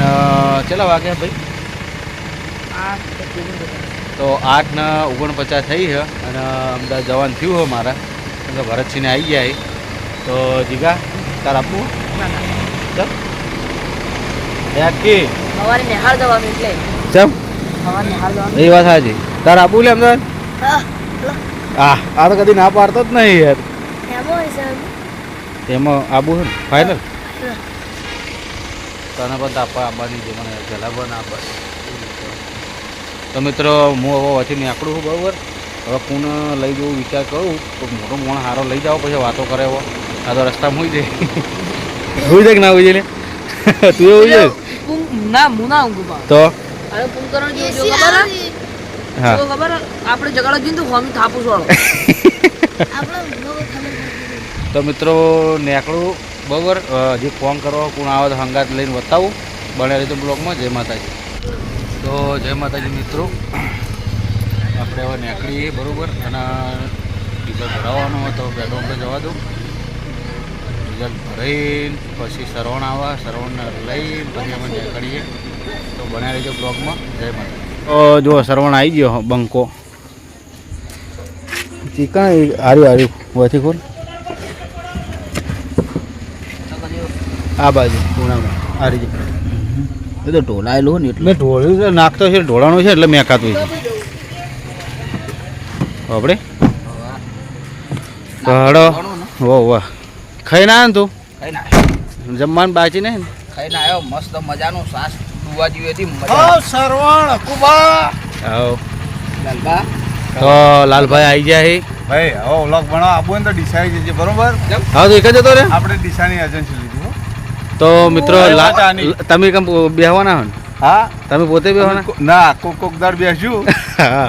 અને કેટલા વાગ્યા ભાઈ? તો આઠ ને ઓગણપચાસ થઈ છે અને અમદાવાદ જવાનું થયું હોય મારા. કે ભરતસિંહને આવી છે. તો જીગા તાર આપવું? એ વાત સાચી. તાર આપવું લે અમદાવાદ? આ આ તો કદી ના પાડતો જ નહીં યાર. એમાં આબુ ફાઇનલ તને પણ તાપા આવવાની છે મને જલા પણ આપવા તો મિત્રો હું હવે વચ્ચે નીકળું છું બરાબર? હવે પુણે લઈ જવું વિચાર કરું. તો મોટો મોણ હારો લઈ જાઓ પછી વાતો કરે એવો આ તો રસ્તામાં હોઈ જાય હોઈ જાય કે ના હોય જાય તું એવું છે? ના હું ના ઊંઘું તો? અરે પૂંગ કરવાનું જેવું જો ખબર હા? જો ખબર આપણે જગાડો જઈને તો હોમી થાપું છોડો તો મિત્રો નીકળું. બરાબર હજી ફોન કરવા કોણ આવે તો હંગાત લઈને બતાવું. બને રીતે બ્લોગમાં. જય માતાજી. તો જય માતાજી મિત્રો. આપણે હવે નીકળીએ, બરાબર? અને ડીઝલ ભરાવવાનો હતો, પેટ્રોલ પર જવા દઉં ડીઝલ ભરાઈને પછી સરવણ આવે સરવણને લઈને પછી અમે નીકળીએ. તો બને રીતે બ્લોગમાં. જય માતાજી. જો સરવણ આવી ગયો બંકો. ચિકન હાર્યું હાર્યું વથી ખોલ. આ બાજુ પૂનામાં આ રીતે. એ તો ઢોલાયેલું ને એટલે. મેં ઢોળ્યું છે નાખતો છે ઢોળાનું છે એટલે મેકાતું છે. આપણે હડો વાહ વાહ. ખાઈ ના તું? ખાઈ ના જમવાનું બાચી નહીં ને? ખાઈ ના આવ્યો મસ્ત મજાનું સાસ દુવા જીવે હતી સરવણ કુબા. આવો. લાલબા તો લાલભાઈ આવી ગયા છે ભાઈ હવે ઓલોક બનાવ. આપવું ને તો ડિસાઈ જજે બરોબર? હા તો એક જ હતો રે? આપણે ડીસાની એજન્સી તો મિત્રો ઓય, આની. તમે કેમ બેહવાના હો હા? તમે પોતે બેહવાના? ના કોક કોક દાડ બેસ્યું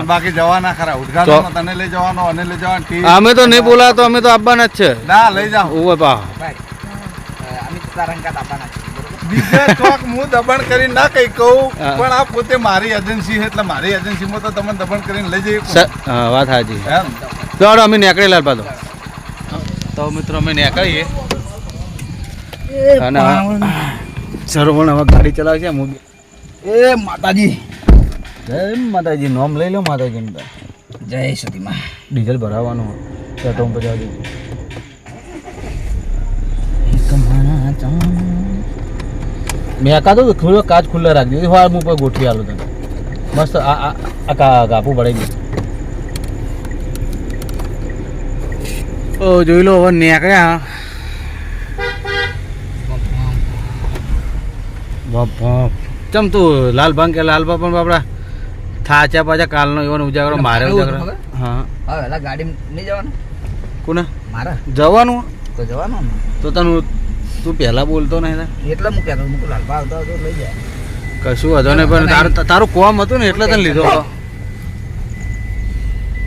બાકી જવાના ખરા. ઉદઘાટન તને લઈ જવાનો અને લઈ જવાનો અમે તો નહીં બોલા તો અમે તો આવવાના જ છે. ના લઈ જાઓ. ઓવે પા ભાઈ અ, અમે તો તારા આપવાના? ચોક હું દબાણ કરીને ના કઈ કહું પણ આ પોતે મારી એજન્સી છે એટલે મારી એજન્સીમાં તો તમને દબાણ કરીને લઈ જઈએ. વાત હાજી એમ. દોડો અમે નીકળી લાલ પાછો. તો મિત્રો અમે નીકળીએ. અને સરવણ હવે ગાડી ચલાવશે હું એ માતાજી. જય માતાજી નોમ લઈ લો માતાજી જય સતીમાં ડીઝલ ભરાવવાનું પેટ્રોલ પચાવ મેં એકાદો થોડો કાચ ખુલ્લા રાખજો. દીધો હું ઉપર ગોઠવી આલું તને. મસ્ત આ આ ગાપુ પડાઈ ગયું. ઓ જોઈ લો હવે નીકળ્યા. બાપ. ચમ તું લાલ ભાંગ કે લાલ બાપા પણ બાપડા? થાચા પાછા કાલનો એવો ઉજાગરો મારે ઉજાગરો. હા. હવે એલા ગાડી નહીં જવાનું? કોને? મારા. જવાનું? તો જવાનું તો તને તું પહેલા બોલતો નહીં એટલે હું કહેતો હું લાલ ભાવ હતો લઈ જાય. કશું વાંધો નહીં પણ તારું તારું કોમ હતું ને એટલે તને લીધો.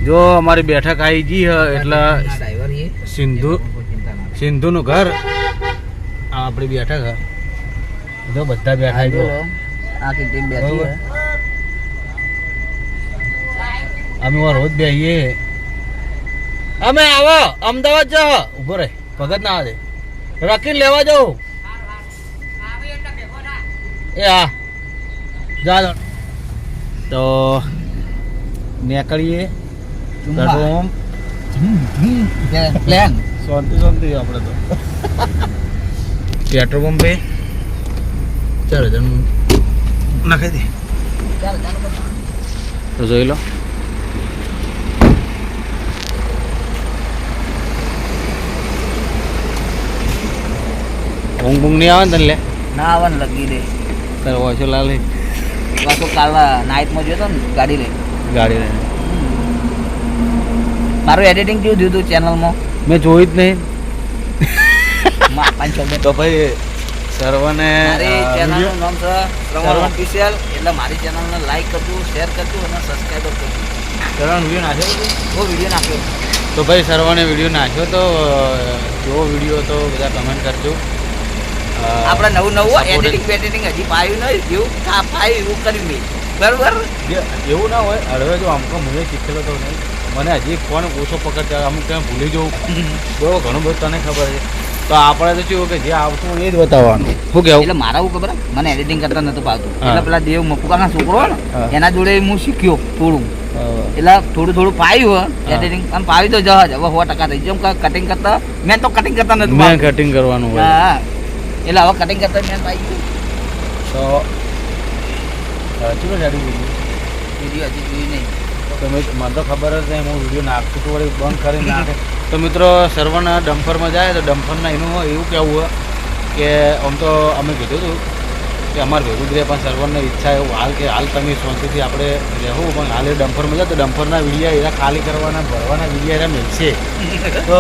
જો અમારી બેઠક આવી ગઈ હે એટલે સિંધુ સિંધુનું ઘર. આપણી બેઠક હે. જો બધા બેઠા જો આખી ટીમ બેઠી છે. અમે રોજ બેહીએ. અમે આવો અમદાવાદ જાઓ. ઊભો રહે ભગત ના આવે રાખીને લેવા જાઉં એ હા. જા જા. તો નીકળીએ. પ્લાન. શાંતિ શાંતિ આપણે તો. પેટ્રોલ પંપે ચાર હજાર નાખી દે. તો જોઈ લો. ઊંઘ ઊંઘ નહીં આવે ને તને લે? ના આવે ને લગી દે. તારે વાંચો લાલ. પાછો કાલ નાઇટમાં જોયો તો ને ગાડી લઈને. ગાડી લઈને. મારું એડિટિંગ કેવું થયું હતું ચેનલમાં મેં? જોયું જ નહીં. પાંચ તો ભાઈ સર્વને મારી ચેનલનું નામ છે શ્રવણ શ્રવણ. ઓફિશિયલ એટલે મારી ચેનલને લાઈક કરજો શેર કરજો અને સબસ્ક્રાઈબ કરજો. સર્વણ વીડિયો નાખ્યો બહુ વીડિયો નાખ્યો. તો ભાઈ સર્વને વીડિયો નાખ્યો તો જો વીડિયો તો બધા કમેન્ટ કરજો. આપણે નવું નવું એડિટિંગ બેડિટિંગ હજી પાયું નહીં જેવું પાય એવું કરી મેં. બરાબર? એવું ના હોય હળવે જો આમ તો મને શીખેલો તો નહીં. મને હજી ફોન ઓછો પકડતા અમુક ટાઈમ ભૂલી જવું બરાબર ઘણું બધું તને ખબર છે. તો આપણે તો કેવું કે જે આવતું એ જ બતાવવાનું. શું કેવું? એટલે મારા એવું ખબર મને એડિટિંગ કરતા નતું પાવતું એટલે પેલા દેવ મપુકાના છોકરો ને એના જોડે હું શીખ્યો થોડું. હા. એટલે થોડું થોડું પાયું હોય એડિટિંગ આમ પાવી તો જહાજ. હવે સો ટકા થઈ જેમ કટિંગ કરતા મેં તો કટિંગ કરતા નથી મેં કટિંગ કરવાનું હોય. હા એટલે હવે કટિંગ કરતા મેં પાઈ ગયું. તો હજી જોઈ નહીં. તો મને તો ખબર જ નહીં હું વીડિયો નાખતું તો વળી બંધ કરી નાખે. તો મિત્રો સર્વના ડમ્ફરમાં જાય તો ડમ્ફરના એનું એવું કહેવું હોય કે આમ તો અમે કીધું હતું કે અમારે ભેગું જ પણ સર્વરને ઈચ્છા એવું હાલ કે હાલ તમે શાંતિથી આપણે રહેવું પણ હાલ એ ડમ્ફરમાં જાય તો ડમ્ફરના વિડીયા એના ખાલી કરવાના ભરવાના વિડીયા એના મળશે તો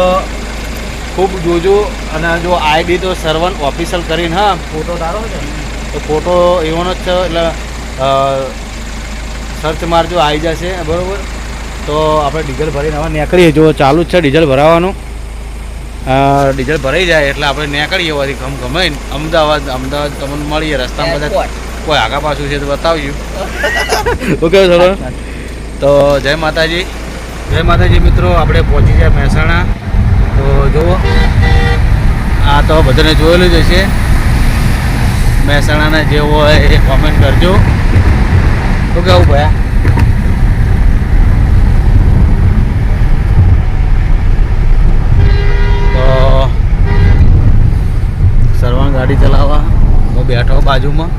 ખૂબ જોજો અને જો આઈડી તો સર્વન ઓફિશિયલ કરીને હા ફોટો તારો છે? તો ફોટો એવાનો જ છે એટલે સર્ચ મારજો આવી જશે બરાબર? તો આપણે ડીઝલ ભરીને હવે નીકળીએ. જો ચાલુ જ છે ડીઝલ ભરાવાનું. ડીઝલ ભરાઈ જાય એટલે આપણે નીકળીએ વળી ગમ ગમાઈને અમદાવાદ અમદાવાદ તમને મળીએ રસ્તામાં બધા. કોઈ આગા પાછું છે તો બતાવજો. Okay sir. તો જય માતાજી. જય માતાજી મિત્રો. આપણે પહોંચી ગયા મહેસાણા. તો જુઓ. આ તો બધાને જોયેલું જ હશે. મહેસાણાના જે હોય એ કોમેન્ટ કરજો. શું કેવું ભયા તો સરવણ ગાડી ચલાવવા. હું બેઠો બાજુમાં.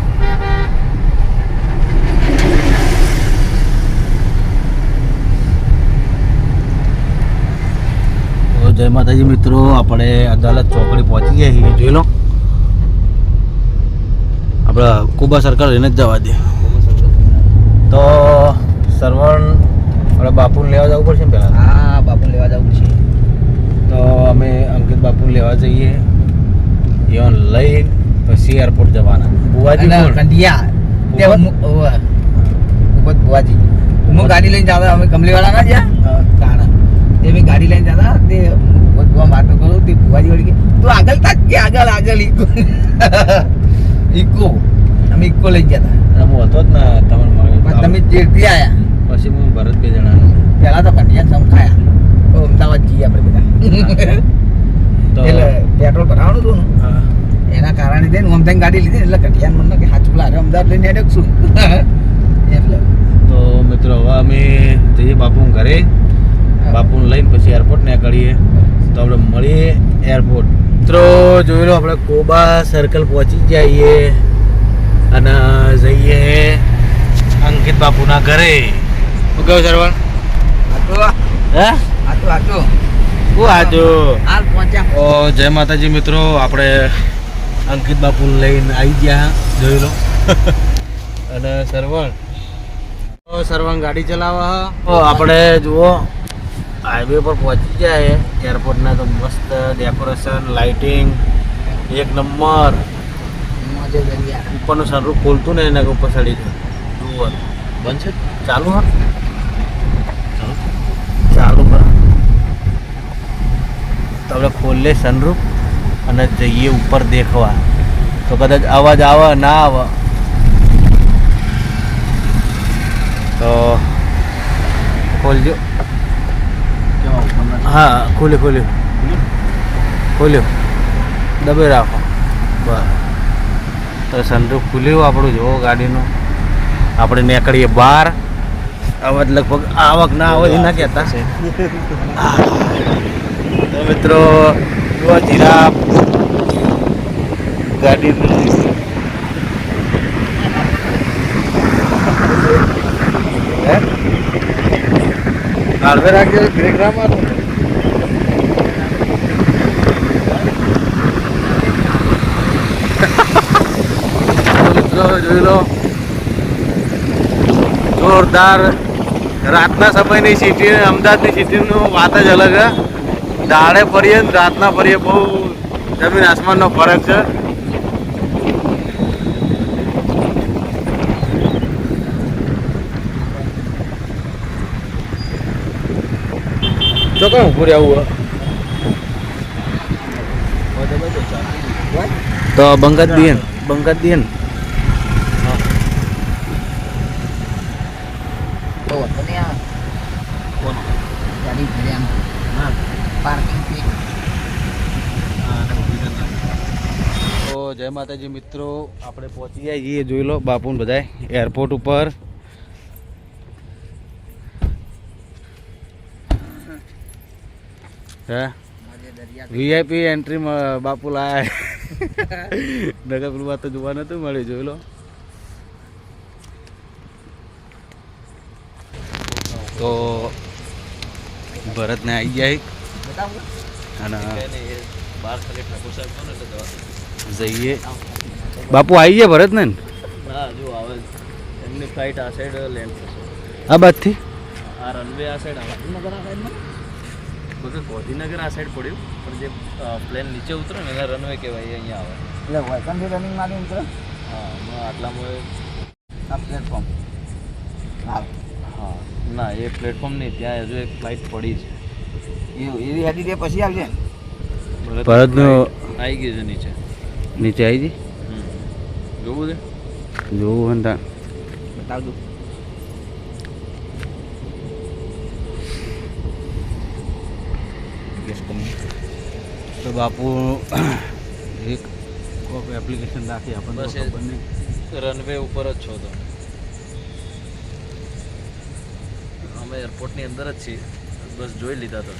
તો જય માતાજી મિત્રો, આપણે અદાલત ચોકડી પહોંચી ગયા જોઈ લો. આપણે કુબા સરકાર એને જ જવા દે. તો સરવણ આપણે બાપુને લેવા જવું પડશે ને પહેલાં? હા બાપુ લેવા જવું પડશે. તો અમે અંકિત બાપુને લેવા જઈએ. ઈવન લઈ પછી એરપોર્ટ જવાના. બુવાજી? કંડિયા. તે હું- ગાડી લઈને જતા અમે કમલીવાળા ના જ્યાં. તાણા. તે મેં ગાડી લઈને જતા તે ભૂપત ભુવા કરું તે બુવાજી વળી તું આગળ તાક કે આગળ આગળ ઈકો? ઈકો. અમે ઈકો લઈ ગયા હતા હું હતો જ ને પણ તમે ચેડથી આયા? પછી હું ભરત બે જણા પેલા તો કંડિયા સમખાયા તો અમદાવાદ જઈએ આપણે બધા. તો એટલે પેટ્રોલ ભરાવાનું હતું ને? એના કારણે થઈને હું અમદાવાદ ગાડી લીધી એટલે કટિયાન મને કે હાથ પેલા અમદાવાદ લઈને હેડક શું? એટલે. તો મિત્રો હવે અમે જઈએ બાપુ ઘરે. બાપુને લઈને પછી એરપોર્ટ નીકળીએ. તો આપણે મળીએ એરપોર્ટ મિત્રો જોઈ લો આપણે કોબા સર્કલ પહોંચી જઈએ. અને જઈએ અંકિત બાપુના ઘરે. શું કહ્યું સરવણ? ઓ જય માતાજી મિત્રો. આપણે અંકિત બાપુ લઈને આવી ગયા. જોઈ લો. અને સરવણ? તો સરવણ ગાડી ચલાવવા આપણે જુઓ. હાઈવે પર પહોંચી જાય એરપોર્ટના તો મસ્ત ડેકોરેશન લાઇટિંગ એક નંબર. ઉપરનું સનરૂફ ખોલતું ને એના ઉપર ચડી જાય જુઓ. બંધ છે? ચાલુ હા? ચાલુ હા. આપણે ખોલીએ સનરૂફ અને જઈએ ઉપર દેખવા. તો કદાચ અવાજ આવે ના આવે. તો ખોલજો. હા ખોલ્યું ખોલ્યું. ખોલ્યું. દબાઈ રાખો. બસ. તો સનરૂફ ખુલ્યું આપણું, જુઓ ગાડીનું. આપણે નીકળીએ બહાર. અવાજ લગભગ આવક ના આવે ના કહેતા. તો મિત્રો જીરાફ. ગાડી કાળવે રાખજો, બ્રેક મિત્રો જોઈ લો જોરદાર રાતના સમયની સિટી અમદાવાદની સિટીનું વાત જ અલગ છે દાડે ફરીએ ને રાતના ફરીએ બહુ જમીન આસમાનનો ફરક છે. ચોકણ ઉભું રહેવું તો બંગત દીએ ને. બંગત દીએ ને તો વાંધો નહીં આવે. ગાડી ભરી આમ પાર્કિંગ ફી તો જય માતાજી મિત્રો, આપણે પહોંચી જાય છીએ, જોઈ લો બાપુને બધાય એરપોર્ટ ઉપર. હે? વીઆઈપી એન્ટ્રી બાપુ લાયા. નગર તો જોવા નતું મળ્યું, જોઈ લો. તો ભરતને આવી ગયા અને જઈએ. બાપુ આવી ગયા ભરત ને? ના જો આવે એમની ફ્લાઇટ આ સાઈડ લેન્ડ થશે આ બાદથી આ રનવે આ સાઈડ ગાંધીનગર આ સાઈડમાં બધું ગાંધીનગર આ સાઈડ પડ્યું. પણ જે પ્લેન નીચે ઉતરે ને એને રનવે કહેવાય એ અહીંયા આવે. એટલે વૈકંઠી રનિંગ માટે ઉતરે? હા આટલામાં આ પ્લેટફોર્મ હા. ના એ પ્લેટફોર્મ નહીં ત્યાં હજુ એક ફ્લાઇટ પડી છે. એવું એવી હતી તે પછી આવશે ને. આવી ગયો છે નીચે. નીચે આવી ગઈ. જોવું છે? જોવું હોય ને દઉં બતાવજો. તો બાપુ એક કોક એપ્લિકેશન રાખી આપણને એ- રનવે ઉપર જ છો તમે. અમે એરપોર્ટની અંદર જ છીએ. બસ જોઈ લીધા તો.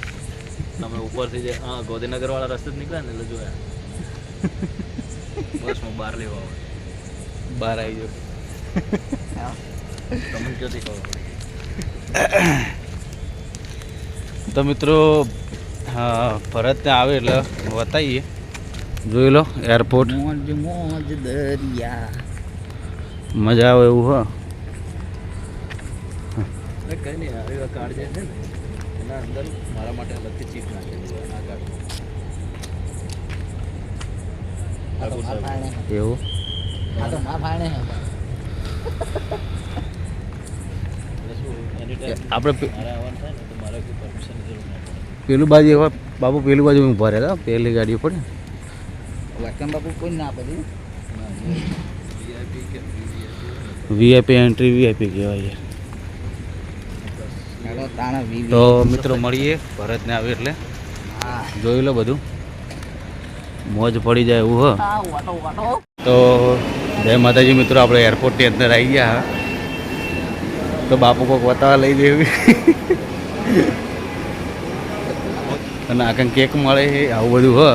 તમે ઉપરથી જે હા ગોધીનગર વાળા રસ્તે જ નીકળ્યા ને એટલે જોયા. બસ હું બહાર લેવા આવે બહાર આવી ગયો. તમને ક્યાંથી ખબર પડી તો મિત્રો હા ભરતને આવે એટલે બતાવીએ. જોઈ લો એરપોર્ટ મોજ મોજ દરિયા. મજા આવે એવું હો. કંઈ નહીં આવી કાર્ડ જે છે ને એના અંદર મારા માટે અલગથી ચીપ નાખેલી છે આ કાર્ડ ઠાકોર સાહેબ. એવું? આ તો મા ફાણે હે એટલે શું એની ટાઈમ આપણે પે- મારે આવવાનું થાય ને તો મારે કોઈ પરમિશનની જરૂર ના પડે. પેલું બાજુ એવા બાપુ પેલું બાજુ ઊભા રહ્યા હતા પેલી ગાડીઓ પડે વૈકમ બાપુ કોઈ ના આપે છે વીઆઈપી કે વીવીઆઈપી વીઆઈપી એન્ટ્રી વીઆઈપી કહેવાય હેડો તાણા વી તો મિત્રો મળીએ ભરતને આવે એટલે. હા. જોઈ લો બધું. મોજ પડી જાય એવું હો. તો જય માતાજી મિત્રો આપણે એરપોર્ટની અંદર આવી ગયા તો બાપુ કોઈક વતાવા લઈ દેવી અને આખા કેક મળે છે આવું બધું હો.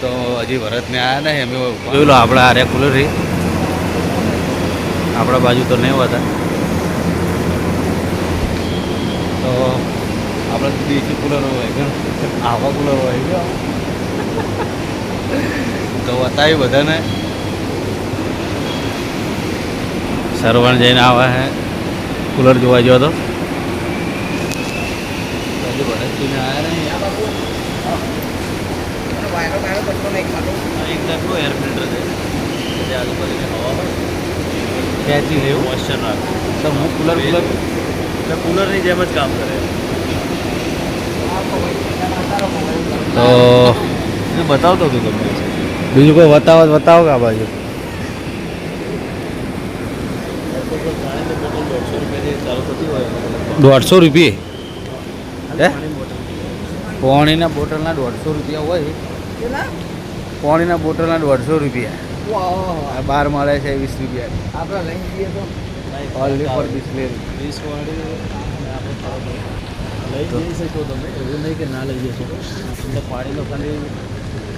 તો હજી ભરતને આવ્યા નહીં અમે જોઈ લો આપણા આર્યા કુલર આપણા બાજુ તો નહીં હોતા. આપણે દેશી કુલર હોય કે આવા કુલર હોય કે તો બતાવી બધાને. સરવણ જઈને આવે હે. કુલર જોવા ગયો તો. ભરતજીને આવ્યા આ એક ટાઈપનું એર ફિલ્ટર છે. આજુબાજુની હવા ખેંચી લેવું. મોઇશ્ચર રાખે તો હું કુલર કુલર કુલરની જેમ જ કામ કરે. તો એ બતાવતો હતો તમને. બીજું કોઈ બતાવો તો બતાવો કે આ બાજુ. દોઢસો રૂપિયે? હે? પાણીની બોટલના દોઢસો રૂપિયા હોય. પાણીના બોટલના દોઢસો રૂપિયા. આ બાર મળે છે વીસ રૂપિયા. આપણે લઈ જઈએ તો. ઓનલી ફોર બિસ્લેરી વીસ વાળી લઈ જઈ શકો તમે એવું નહીં કે ના લઈ જઈ શકો. તમને પાણીનો ખાલી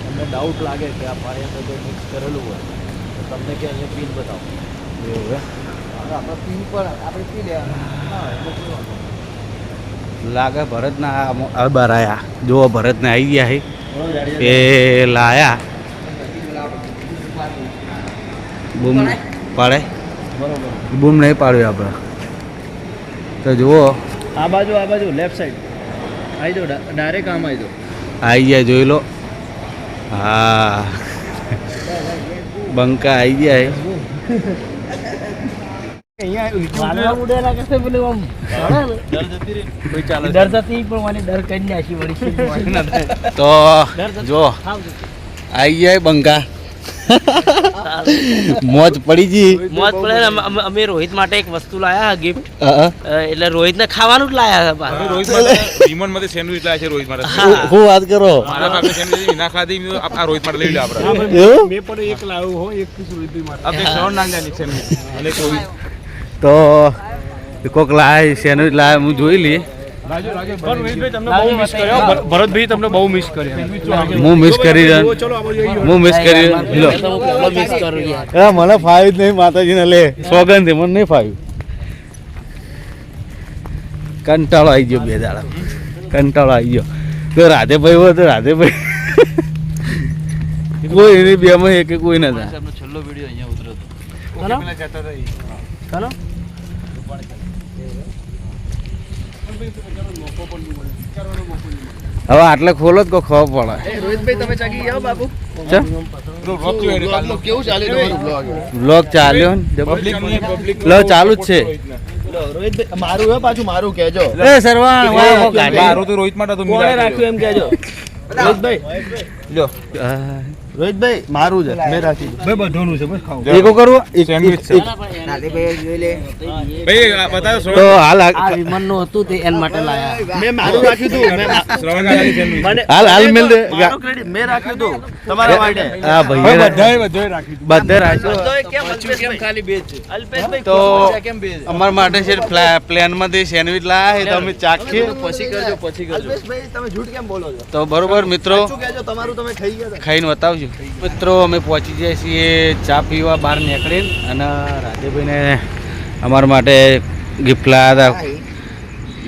તમને ડાઉટ લાગે કે આ પાણી અંદર કોઈ મિક્સ કરેલું હોય તો તમને કે અહીંયા પીન બતાવો. એવું હે? આપણે પી પર આપણે પી લેવાનું. હા લાગે ભરતના આ- આવ્યા જુઓ ભરતને આવી ગયા બરોબર એ લાયા. બૂમ પાડે? બરોબર. બૂમ નહીં પાડ્યું આપણે. તો જુઓ આ બાજુ આ બાજુ લેફ્ટ સાઈડ આવી જાઓ ડાયરેક્ટ આમ આવી જાઓ. આવી ગયા જોઈ લો. હા. બંકા આવી ગયા તો જો. આવી ગયા બંકા. મોજ પડી જી. મોજ પડે અમે- રોહિત માટે એક વસ્તુ લાયા ગિફ્ટ હા, એટલે રોહિત ને ખાવાનું જ લાયા. રોહિત માટે વિમનમાંથી સેન્ડવિચ લાયા છે રોહિત માટે. હું વાત કરો? મારા પાસે સેન્ડવિચ વિના ખાધી આ રોહિત માટે લઈ લે આપણે. એવું મેં પણ એક લાવ્યો હો એક પીસ રોહિતભાઈ માટે. આપણે શ્રવણ નાંગાની સેન્ડવિચ અને તો કોક લાય સેન્ડવિચ લાય હું જોઈ લી પણ તમને બહુ મિસ કર્યો. ભરતભાઈ તમને બહુ મિસ કર્યા. હું મિસ કરી હું મિસ કરી મને ફાવ્યું જ નહીં માતાજીને લે. સોગંદ મને નહીં ફાવ્યું. કંટાળો આવી ગયો બે દાડા. કંટાળો આવી ગયો. તો રાધેભાઈ હોય તો રાધેભાઈ. કોઈ એની બે માં એક કોઈ નતા ચલો. ચલો. હવે આટલે ખોલો જ કોઈ ખબર પડે. રોહિતભાઈ તમે બાપુ? બ્લોગ બ્લોગ ચાલ્યો ને? લો ચાલુ જ છે. રોહિતભાઈ મારું હે પાછું મારું કેજો એ સરવાણ. મારું તો રોહિત માટે તો રાખ્યું એમ કહેજો? રોહિતભાઈ. લ્યો. આ, રોહિતભાઈ મારું છે. મેં રાખી ભાઈ બધોનું છે બસ ખાવ એકો કરવું એક- Sandwich એક- છે. એક- ભાઈ આ બતાવો તો હાલ આ વિમાનનું હતું તે એન માટે લાયા. મેં મારું રાખ્યું હતું મેં શ્રવણ નાંગલાની સેન્ડવિચ મને હાલ હાલ મિલ દે. મારો ક્રેડિટ મેં રાખ્યું હતું તમારા માટે. હા ભાઈ બધાએ બધાએ રાખી બધે રાખ્યો કેમ અલ્પેશભાઈ? ખાલી બે છે? અલ્પેશભાઈ તો કેમ બે છે? અમારા માટે છે પ્લાનમાંથી સેન્ડવિચ લાયા છે તો અમે ચાખીએ. પછી કરજો પછી કરજો. અલ્પેશભાઈ તમે જૂઠ કેમ બોલો છો? તો બરોબર મિત્રો. શું કહેજો તમારું તમે ખાઈ ગયા ખાઈને બતાવજો. મિત્રો અમે પહોંચી જાય છીએ ચા પીવા બહાર નીકળીને અને રાધેભાઈને અમારા માટે ગિફ્ટ લાવ્યા હતા.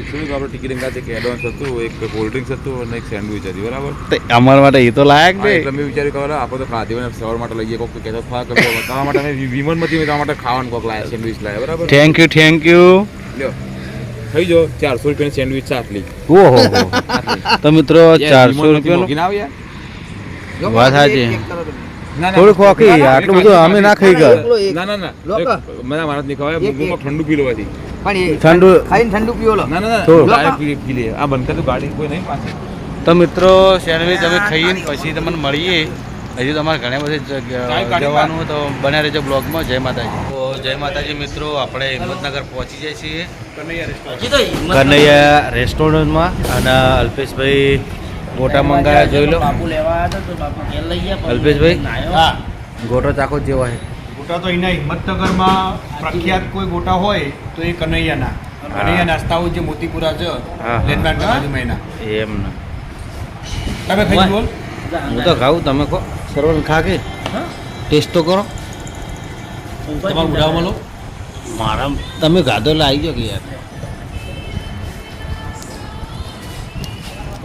થોડીક આપણે ટિકિટ એડવાન્સ હતું એક કોલ્ડ ડ્રિંક્સ હતું અને એક સેન્ડવિચ હતી બરાબર? તે અમારા માટે એ તો લાયક ને એટલે મેં વિચાર્યું કે હવે આપણે તો ખાધી સવાર માટે લઈએ કોક કહેતો ખા કે તમારા માટે અમે વિમન મેં તમારા માટે ખાવાનું કોક લાયા સેન્ડવિચ લાયા બરાબર? થેન્ક યુ થેન્ક યુ લ્યો. થઈ જો ચારસો રૂપિયાની સેન્ડવિચ છે આટલી. ઓહો તો મિત્રો ચારસો વિમનમાંથી રૂપિયા ના આવી યાર? વાત સાચી. ના, ના, થોડું ખોખી આટલું બધું અમે ના ખાઈ ગયા. ના ના ના મને મારા નહીં ખવાય મૂકમાં ઠંડુ પી લેવાથી ઠંડુ ખાઈને ઠંડુ પીવો ના ના ના પી પી લે. આ બંધ કરી ગાડી કોઈ નહીં પાછી. તો મિત્રો સેન્ડવિચ તમે ખાઈએ ને પછી તમને મળીએ. હજી તમારે ઘણા બધી જવાનું તો બને રહેજો બ્લોગમાં. જય માતાજી. તો જય માતાજી મિત્રો આપણે હિંમતનગર પહોંચી જાય છીએ. હજી કનૈયા રેસ્ટોરન્ટમાં અને અલ્પેશભાઈ ગોટા મંગાયા જોઈ લો. બાપુ લેવા આવ્યા તો બાપુ ઘેર લઈ ગયા અલ્પેશભાઈ? હા. ગોટો ચાકો જેવો છે ગોટા તો અહીંના હિંમતનગરમાં પ્રખ્યાત કોઈ ગોટા હોય તો એ કનૈયાના. કનૈયા નાસ્તાઓ જે મોતીપુરા છે. લેન્ડમાર્ક બાજુમાં એના. એમ ને. તમે ખાઈ બોલ. હું તો ખાઉં તમે કહો. સરવણ ખા કે? ટેસ્ટ તો કરો. તમારું ઉડાવમાં લો. મારા તમે ગાધો આવી જાઓ કે યાર.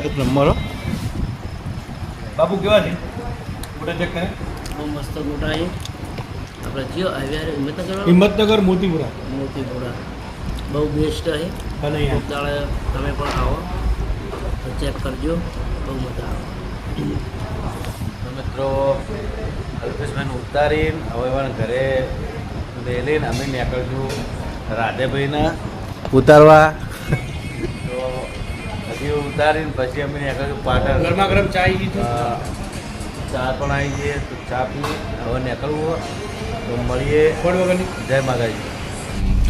એક નંબર હો. બાબુ કેવા છે? ગોટા ચેક કરે. બહુ મસ્ત ગોટા છે. આપણે જીઓ આવ્યા હિંમતનગર હિંમતનગર મોતીપુરા. મોતીપુરા. બહુ બેસ્ટ છે. અને દાડે તમે પણ આવો. તો ચેક કરજો. બહુ મજા આવે. મિત્રો અલ્પેશભાઈને ઉતારીને હવે પણ ઘરે લઈને અમે નીકળશું રાધેભાઈને ઉતારવા. હજી ઉતારીને પછી અમે નીકળશું પાટણ ગરમા ગરમ ચા ચા પણ આવી જઈએ તો ચા પી હવે નીકળવું તો મળીએ. જય માતાજી.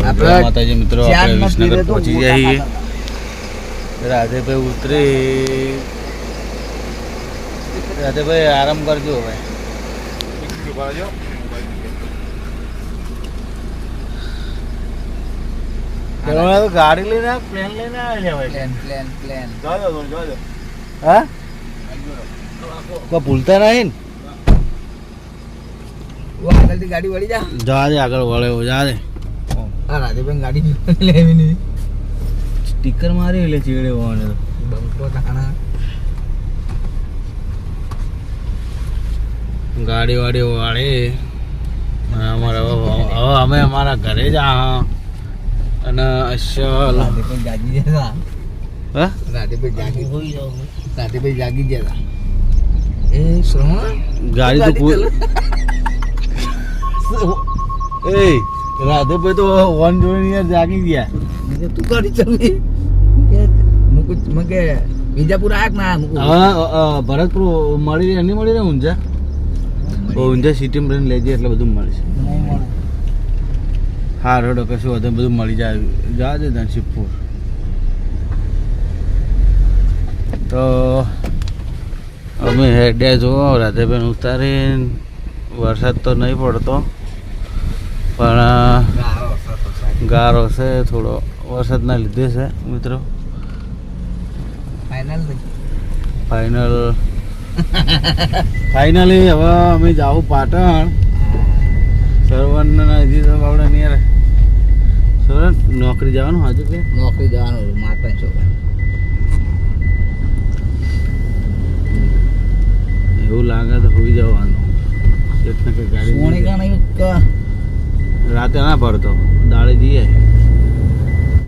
આપણે માતાજી મિત્રો આપણે વિસનગર પહોંચી જઈએ રાધેભાઈ ઉતરી. રાધેભાઈ આરામ કરજો હવે. તો ગાડી લઈને પ્લેન લઈને આવ્યા પ્લેન પ્લેન પ્લેન હા? કોઈ ભૂલતા નહીં ને? ઓ આગળથી ગાડી વળી જા. જવા દે આગળ વળે જા દે. ગાડી લેવી નહીં. સ્ટીકર મારી એટલે ચીડે બંકો ટાણા ગાડી વાડી વાળે. અમારે હવે હવે અમે અમારા ઘરે જ આ અને અસલ રાધેભાઈ જાગી ગયા હા? રાધેભાઈ જાગી હોઈ જાઉં રાધેભાઈ જાગી ગયા એ શ્રવણ? ગાડી તો એ રાધેભાઈ તો વન જોઈને યાર જાગી ગયા. તું કરી ચલી. મુકુ મગે બીજાપુર આયા કે ના મુકુ હા ભરતપુર મળી રહે નહીં મળી રહે ઊંઝા? ઊંઝા સિટીમાં રહીને લેજે એટલે બધું મળશે નહીં મળે. હા હડો કશું વધુ બધું મળી જાય. જા દે તને શિવપુર. તો અમે હેડ્યા જુઓ રાધેબેન ઉતારીને. વરસાદ તો નહીં પડતો પણ ગારો છે થોડો. વરસાદના લીધે છે મિત્રો. ફાઇનલ ફાઇનલ ફાઇનલી હવે અમે જાવું પાટણ. સરવણના તો આપણે નિયર સરવણ નોકરી જવાનું હજુ કે? નોકરી જવાનું માતા છોકરા એવું લાગે તો હોઈ જવાનું. એટલે કે ગાડી રાતે ના ભરતો દાડે જઈએ.